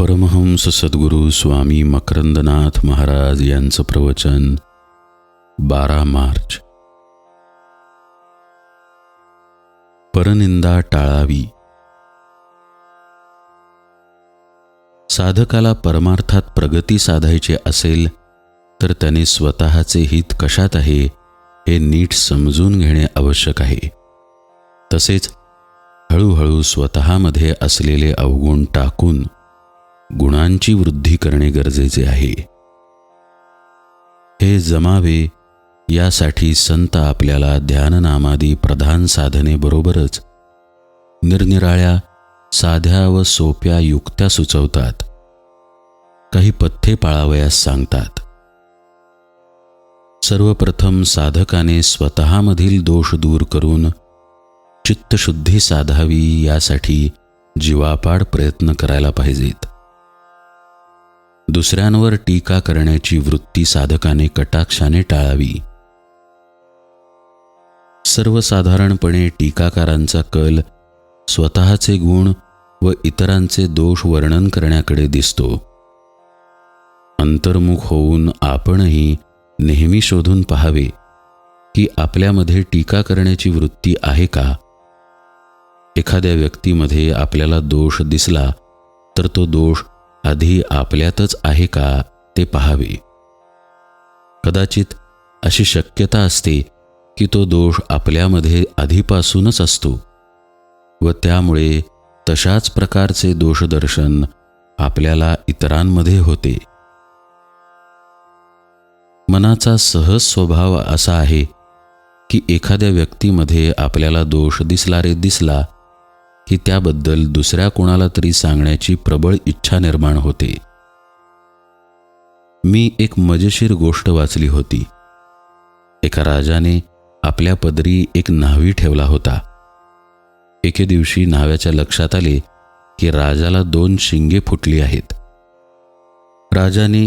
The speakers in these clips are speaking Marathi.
परमहंस सद्गुरू स्वामी मकरंदनाथ महाराज यांचं प्रवचन बारा मार्च. परनिंदा टाळावी. साधकाला परमार्थात प्रगती साधायची असेल तर त्याने स्वतःचे हित कशात आहे हे नीट समजून घेणे आवश्यक आहे. तसेच हळूहळू स्वतःमध्ये असलेले अवगुण टाकून गुणांची वृद्धी करणे गरजेचे आहे. हे जमावे यासाठी संत आपल्याला ध्याननामादी प्रधान साधने बरोबरच निरनिराळ्या साध्या व सोप्या युक्त्या सुचवतात. काही पथ्ये पाळावयास सांगतात. सर्वप्रथम साधकाने स्वतःमधील दोष दूर करून चित्तशुद्धी साधावी यासाठी जीवापाड प्रयत्न करायला पाहिजेत. दुसऱ्यांवर टीका करण्याची वृत्ती साधकाने कटाक्षाने टाळावी. सर्वसाधारणपणे टीकाकारांचा कल स्वतःचे गुण व इतरांचे दोष वर्णन करण्याकडे दिसतो. अंतर्मुख होऊन आपणही नेहमी शोधून पाहावे की आपल्यामध्ये टीका करण्याची वृत्ती आहे का? एखाद्या व्यक्तीमध्ये आपल्याला दोष दिसला तर तो दोष आधी आपल्यातच आहे का ते पाहावे. कदाचित अशी शक्यता असते की तो दोष आपल्यामध्ये आधीपासूनच असतो व त्यामुळे तशाच प्रकारचे दोषदर्शन आपल्याला इतरांमध्ये होते. मनाचा सहज स्वभाव असा आहे की एखाद्या व्यक्तीमध्ये आपल्याला दोष दिसला रे दिसला की त्याबद्दल दुसऱ्या कोणाला तरी सांगण्याची प्रबळ इच्छा निर्माण होते. मी एक मजेशीर गोष्ट वाचली होती. एका राजाने आपल्या पदरी एक न्हावी ठेवला होता. एके दिवशी न्हाव्याच्या लक्षात आले की राजाला दोन शिंगे फुटली आहेत. राजाने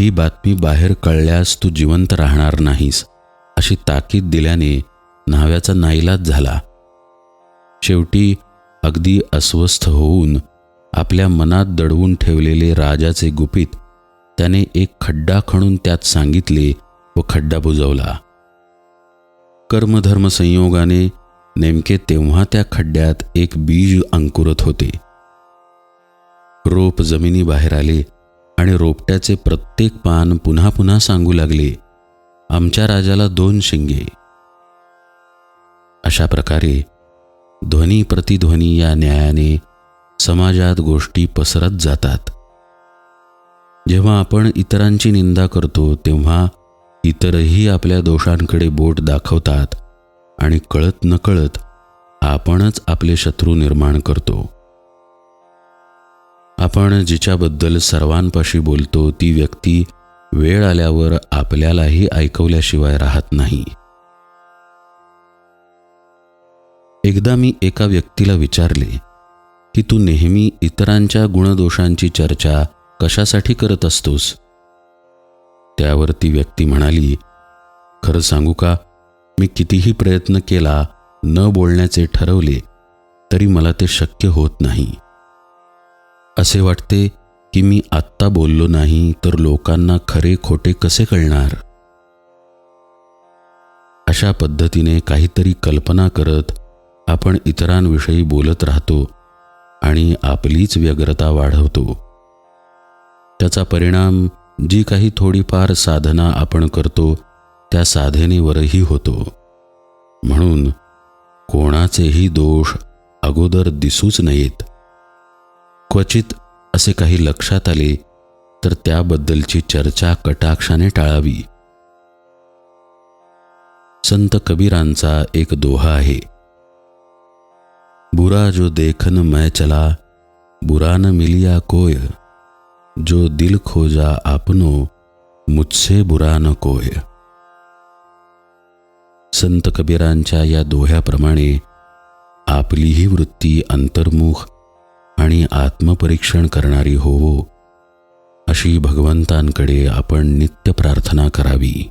ही बातमी बाहेर कळल्यास तू जिवंत राहणार नाहीस अशी ताकीद दिल्याने न्हाव्याचा नाईलाज झाला. शेवटी अगदी अस्वस्थ होऊन आपल्या मनात दडवून ठेवलेले राजाचे गुपित त्याने एक खड्डा खणून त्यात सांगितले व खड्डा बुजवला. कर्मधर्म संयोगाने नेमके तेव्हा त्या खड्ड्यात एक बीज अंकुरत होते. रोप जमिनीबाहेर आले आणि रोपट्याचे प्रत्येक पान पुन्हा पुन्हा सांगू लागले आमच्या राजाला दोन शिंगे. अशा प्रकारे ध्वनी प्रतिध्वनी या न्यायाने समाजात गोष्टी पसरत जातात. जेव्हा आपण इतरांची निंदा करतो तेव्हा इतरही आपल्या दोषांकडे बोट दाखवतात आणि कळत नकळत आपणच आपले शत्रू निर्माण करतो. आपण जिच्याबद्दल सर्वांपाशी बोलतो ती व्यक्ती वेळ आल्यावर आपल्यालाही ऐकवल्याशिवाय राहत नाही. एकदा मी एका व्यक्तीला विचारले की तू नेहमी इतरांच्या गुणदोषांची चर्चा कशासाठी करत असतोस? त्यावर ती व्यक्ती म्हणाली खरं सांगू का मी कितीही प्रयत्न केला न बोलण्याचे ठरवले तरी मला ते शक्य होत नाही. असे वाटते की मी आत्ता बोललो नाही तर लोकांना खरे खोटे कसे कळणार? अशा पद्धतीने काहीतरी कल्पना करत आपण इतरांविषयी बोलत राहतो आणि आपलीच व्यग्रता वाढवतो. त्याचा परिणाम जी काही थोडीफार साधना आपण करतो त्या साधनेवरही होतो. म्हणून कोणाचेही दोष अगोदर दिसूच नयेत. क्वचित असे काही लक्षात आले तर त्याबद्दलची चर्चा कटाक्षाने टाळावी. संत कबीरांचा एक दोहा आहे. बुरा जो देखन मैं चला, बुरा न मिलिया कोय। जो दिल खोजा आपनो, मुझसे बुरा न कोय। संत कबीरांच्या या दोह्याप्रमाणे आपलीही वृत्ती अंतर्मुख आणि आत्मपरीक्षण करणारी होवो, अशी भगवंतांकडे आपण नित्य प्रार्थना करावी.